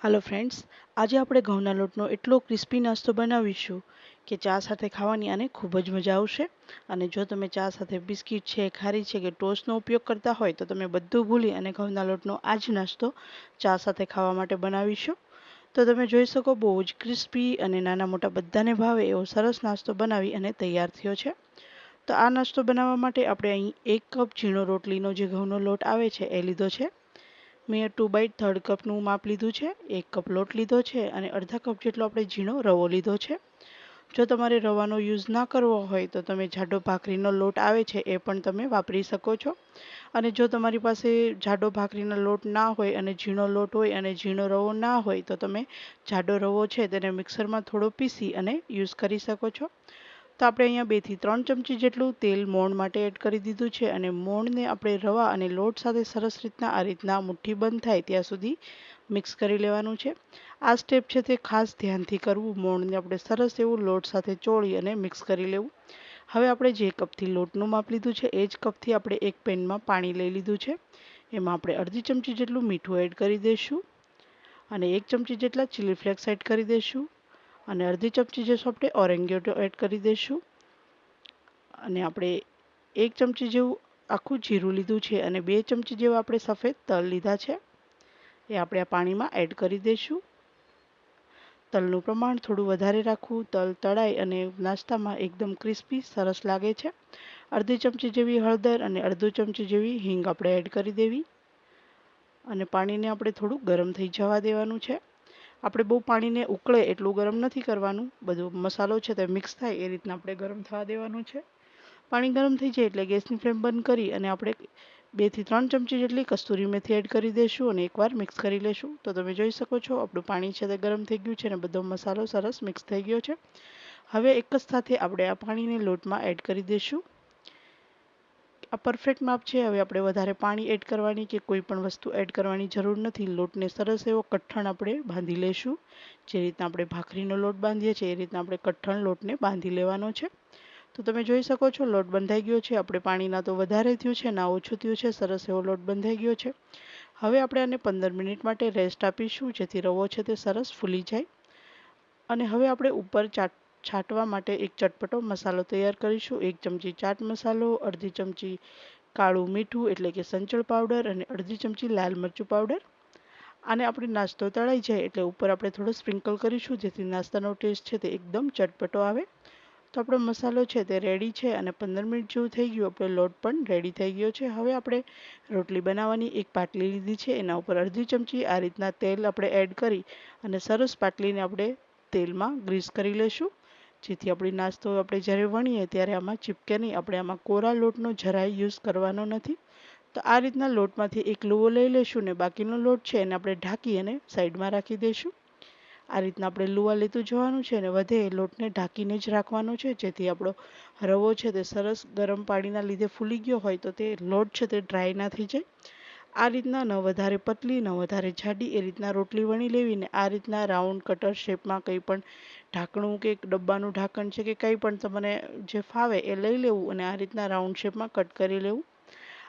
હાલો friends આજે આપણે ઘઉંના લોટનો એટલો ક્રિસ્પી નાસ્તો બનાવીશું કે ચા સાથે ખાવાની આને ખૂબ જ મજા આવશે. અને જો તમે ચા સાથે બિસ્કિટ છે, ખારી છે કે ટોસ્ટનો ઉપયોગ કરતા હોય તો તમે બધું ભૂલી અને ઘઉંના લોટનો આ જ નાસ્તો ચા સાથે ખાવા માટે બનાવીશું. તો તમે જોઈ શકો બહુ જ ક્રિસ્પી અને નાના મોટા બધાને ભાવે એવો સરસ નાસ્તો બનાવી અને તૈયાર થયો છે. તો આ નાસ્તો બનાવવા માટે આપણે અહીં એક કપ ઝીણો રોટલીનો જે ઘઉંનો લોટ આવે છે એ લીધો છે. મેં ટુ બાય થર્ડ કપનું માપ લીધું છે, એક કપ લોટ લીધો છે અને અડધા કપ જેટલો આપણે ઝીણો રવો લીધો છે. જો તમારે રવાનો યુઝ ના કરવો હોય તો તમે જાડો ભાખરીનો લોટ આવે છે એ પણ તમે વાપરી શકો છો. અને જો તમારી પાસે જાડો ભાખરીનો લોટ ના હોય અને ઝીણો લોટ હોય અને ઝીણો રવો ના હોય તો તમે જાડો રવો છે તેને મિક્સરમાં થોડો પીસી અને યુઝ કરી શકો છો. તો આપણે અહીંયા બેથી ત્રણ ચમચી જેટલું તેલ મોણ માટે એડ કરી દીધું છે અને મોણને આપણે રવા અને લોટ સાથે સરસ રીતના આ રીતના મુઠ્ઠી બંધ થાય ત્યાં સુધી મિક્સ કરી લેવાનું છે. આ સ્ટેપ છે તે ખાસ ધ્યાનથી કરવું. મોણને આપણે સરસ એવું લોટ સાથે ચોળી અને મિક્સ કરી લેવું. હવે આપણે જે કપથી લોટનું માપ લીધું છે એ જ કપથી આપણે એક પેનમાં પાણી લઈ લીધું છે. એમાં આપણે અડધી ચમચી જેટલું મીઠું એડ કરી દઈશું અને એક ચમચી જેટલા ચીલી ફ્લેક્સ એડ કરી દઈશું. અને અડધી ચમચી જે આપણે ઓરેન્ગેટો એડ કરી દઈશું અને આપણે એક ચમચી જેવું આખું જીરું લીધું છે અને બે ચમચી જેવા આપણે સફેદ તલ લીધા છે. એ આપણે આ પાણીમાં એડ કરી દઈશું તલનું પ્રમાણ થોડું વધારે રાખવું. તલ તળાય અને નાસ્તામાં એકદમ ક્રિસ્પી, સરસ લાગે છે. અડધી ચમચી જેવી હળદર અને અડધો ચમચી જેવી હિંગ આપણે એડ કરી દેવી. અને પાણીને આપણે થોડું ગરમ થઈ જવા દેવાનું છે. આપણે બહુ પાણીને ઉકળે એટલું ગરમ નથી કરવાનું. બધો મસાલો છે તે મિક્સ થાય એ રીતના આપણે ગરમ થવા દેવાનું છે. પાણી ગરમ થઈ જાય એટલે ગેસની ફ્લેમ બંધ કરી અને આપણે બેથી ત્રણ ચમચી જેટલી કસ્તુરી મેથી એડ કરી દઈશું અને એકવાર મિક્સ કરી લેશું. તો તમે જોઈ શકો છો આપણું પાણી છે તે ગરમ થઈ ગયું છે અને બધો મસાલો સરસ મિક્સ થઈ ગયો છે. હવે એક જ સાથે આપણે આ પાણીને લોટમાં એડ કરી દઈશું આ પરફેક્ટ માપ છે. હવે આપણે વધારે પાણી એડ કરવાની કે કોઈ પણ વસ્તુ એડ કરવાની જરૂર નથી. લોટને સરસ એવો કઠણ આપણે બાંધી લેશું. જે રીતના આપણે ભાખરીનો લોટ બાંધીએ છીએ, એ રીતના આપણે કઠણ લોટને બાંધી લેવાનો છે. તો તમે જોઈ શકો છો, લોટ બંધાઈ ગયો છે. આપણે પાણીના તો વધારે થયું છે, ના ઓછું થયું છે. સરસ એવો લોટ બંધાઈ ગયો છે. હવે આપણે આને પંદર મિનિટ માટે રેસ્ટ આપીશું. જેથી રવો છે તે સરસ ફૂલી જાય. અને હવે આપણે ઉપર ચાટ છાંટવા માટે એક ચટપટો મસાલો તૈયાર કરીશું. એક ચમચી ચાટ મસાલો, અડધી ચમચી કાળું મીઠું એટલે કે સંચળ પાવડર અને અડધી ચમચી લાલ મરચું પાવડર. આને આપણે નાસ્તો તળાઈ જાય એટલે ઉપર આપણે થોડો સ્પ્રિંકલ કરીશું જેથી નાસ્તાનો ટેસ્ટ છે તે એકદમ ચટપટો આવે. તો આપણો મસાલો છે તે રેડી છે અને પંદર મિનિટ જેવું થઈ ગયું. આપણો લોટ પણ રેડી થઈ ગયો છે. હવે આપણે રોટલી બનાવવાની એક પાટલી લીધી છે. એના ઉપર અડધી ચમચી આ રીતના તેલ આપણે એડ કરી અને સરસ પાટલીને આપણે તેલમાં ગ્રીસ કરી લઈશું જેથી આપણી નાસ્તો આપણે જ્યારે વણીએ ત્યારે આમાં ચીપકે નહીં. આપણે આમાં કોરા લોટનો જરાય યુઝ કરવાનો નથી. તો આ રીતના લોટમાંથી એક લુવો લઈ લઈશું ને બાકીનો લોટ છે એને આપણે ઢાંકી અને સાઈડમાં રાખી દઈશું. આ રીતના આપણે લુવા લેતું જવાનું છે અને વધે એ લોટને ઢાંકીને જ રાખવાનો છે. જેથી આપણો રવો છે તે સરસ ગરમ પાણીના લીધે ફૂલી ગયો હોય તો તે લોટ છે તે ડ્રાય ના થઈ જાય. આ રીતના ન વધારે પતલી, ન વધારે જાડી એ રીતના રોટલી વણી લેવી ને આ રીતના રાઉન્ડ કટર શેપમાં કંઈ પણ ઢાંકણું કે ડબ્બાનું ઢાંકણ છે કે કંઈ પણ તમને જે ફાવે એ લઈ લેવું અને આ રીતના રાઉન્ડ શેપમાં કટ કરી લેવું.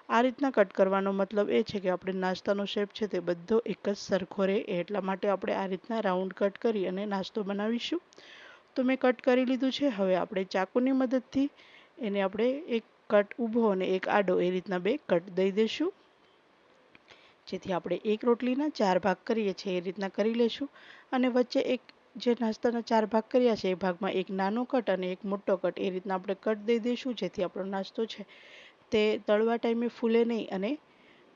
આ રીતના કટ કરવાનો મતલબ એ છે કે આપણે નાસ્તાનો શેપ છે તે બધો એક જ સરખો રહે એટલા માટે આપણે આ રીતના રાઉન્ડ કટ કરી અને નાસ્તો બનાવીશું. તો મેં કટ કરી લીધું છે, હવે આપણે ચાકુની મદદથી એને આપણે એક કટ ઊભો અને એક આડો એ રીતના બે કટ દઈ દઈશું. જેથી આપણે એક રોટલીના ચાર ભાગ કરીએ છીએ, એ રીતના કરી લઈશું અને વચ્ચે એક જે નાસ્તાના ચાર ભાગ કર્યા છે, એ ભાગમાં એક નાનો કટ અને એક મોટો કટ, એ રીતના આપણે કટ દઈ દઈશું, જેથી આપણો નાસ્તો છે તે તળવા ટાઈમે ફૂલે નહીં અને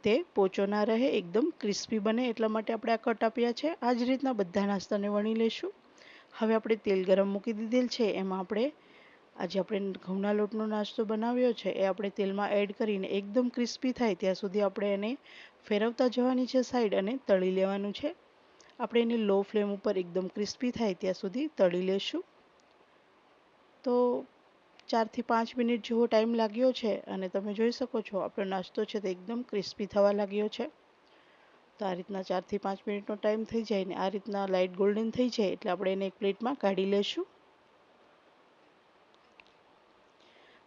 તે પોચો ના રહે, એકદમ ક્રિસ્પી બને એટલા માટે આપણે આ કટ આપ્યા છે. આ જ રીતના બધા નાસ્તાને વણી લઈશું હવે આપણે તેલ ગરમ મૂકી દીધેલ છે, એમાં આપણે આજે આપણે ઘઉંના લોટનો નાસ્તો બનાવ્યો છે, એ આપણે તેલમાં એડ કરીને એકદમ ક્રિસ્પી થાય ત્યાં સુધી આપણે એને ફેરવતા જવાની છે સાઈડ અને તળી લેવાનું છે. આપણે એને લો ફ્લેમ ઉપર એકદમ ક્રિસ્પી થાય ત્યાં સુધી તળી લેશું. તો ચારથી પાંચ મિનિટ જેવો ટાઈમ લાગ્યો છે અને તમે જોઈ શકો છો આપણો નાસ્તો છે તે એકદમ ક્રિસ્પી થવા લાગ્યો છે. તો આ રીતના ચારથી પાંચ મિનિટનો ટાઈમ થઈ જાય ને આ રીતના લાઇટ ગોલ્ડન થઈ જાય એટલે આપણે એને એક પ્લેટમાં કાઢી લેશું.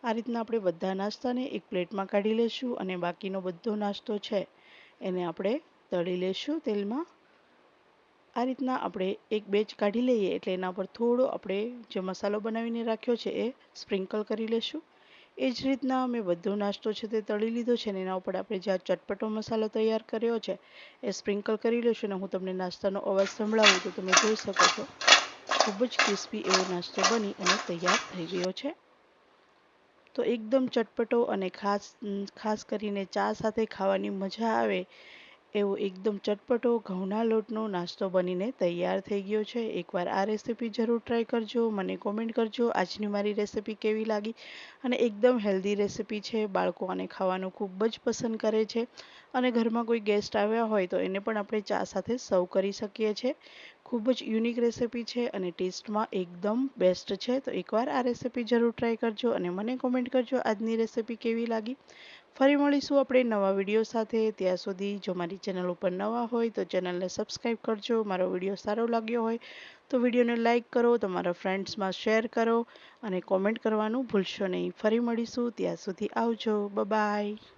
આ રીતના આપણે બધા નાસ્તાને એક પ્લેટમાં કાઢી લેશું અને બાકીનો બધો નાસ્તો છે એને આપણે તળી લેશું તેલમાં. આ રીતના આપણે એક બેચ કાઢી લઈએ એટલે એના પર થોડો આપણે જે મસાલો બનાવીને રાખ્યો છે એ સ્પ્રિંકલ કરી લેશું. એ જ રીતના મેં બધો નાસ્તો છે તે તળી લીધો છે ને એના ઉપર આપણે જે ચટપટો મસાલો તૈયાર કર્યો છે એ સ્પ્રિંકલ કરી લેશું અને હું તમને નાસ્તાનો અવાજ સંભળાવું તો તમે જોઈ શકો છો. ખૂબ જ ક્રિસ્પી એવો નાસ્તો બની અને તૈયાર થઈ ગયો છે. તો એકદમ ચટપટો અને ખાસ ખાસ કરીને ચા સાથે ખાવાની મજા આવે એવો એકદમ ચટપટો, ઘઉંના લોટનો નાસ્તો બનીને તૈયાર થઈ ગયો છે. એકવાર આ રેસીપી જરૂર ટ્રાય કરજો, મને કોમેન્ટ કરજો, આજની મારી રેસીપી કેવી લાગી? અને એકદમ હેલ્ધી રેસીપી છે, બાળકો આને ખાવાનું ખૂબ જ પસંદ કરે છે. અને ઘરમાં કોઈ ગેસ્ટ આવ્યા હોય તો એને પણ આપણે ચા સાથે સર્વ કરી શકીએ છીએ. ખૂબ જ યુનિક રેસીપી છે અને ટેસ્ટમાં એકદમ બેસ્ટ છે. તો એકવાર આ રેસીપી જરૂર ટ્રાય કરજો અને મને કોમેન્ટ કરજો, આજની રેસીપી કેવી લાગી? ફરી મળીશું આપણે નવા વીડિયો સાથે. ત્યાં સુધી જો મારી ચેનલ ઉપર નવા હોય તો ચેનલને સબસ્ક્રાઈબ કરજો. મારો વીડિયો સારો લાગ્યો હોય તો વિડીયોને લાઇક કરો, તમારા ફ્રેન્ડ્સમાં શેર કરો અને કોમેન્ટ કરવાનું ભૂલશો નહીં. ફરી મળીશું. ત્યાં સુધી આવજો. બાય